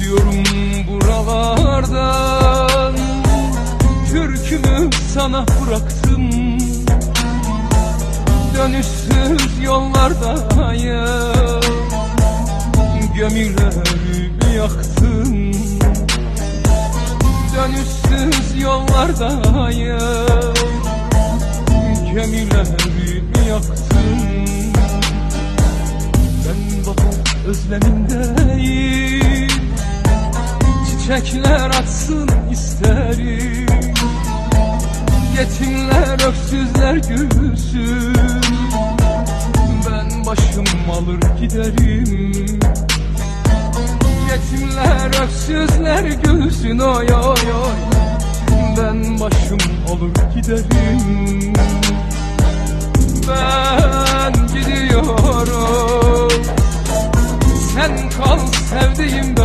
Gidiyorum buralardan. Türkümü sana bıraktım. Dönüşsüz yollardayım Gemilerimi yaktın. Dönüşsüz yollardayım Gemilerimi yaktın. Ben bahar özlemindeyim Çiçekler açsın isterim. Yetimler öksüzler gülsün. Ben başım alır giderim. Yetimler öksüzler gülsün. Oy oy oy. Ben başım alır giderim. Ben gidiyorum. Sen kal sevdiğim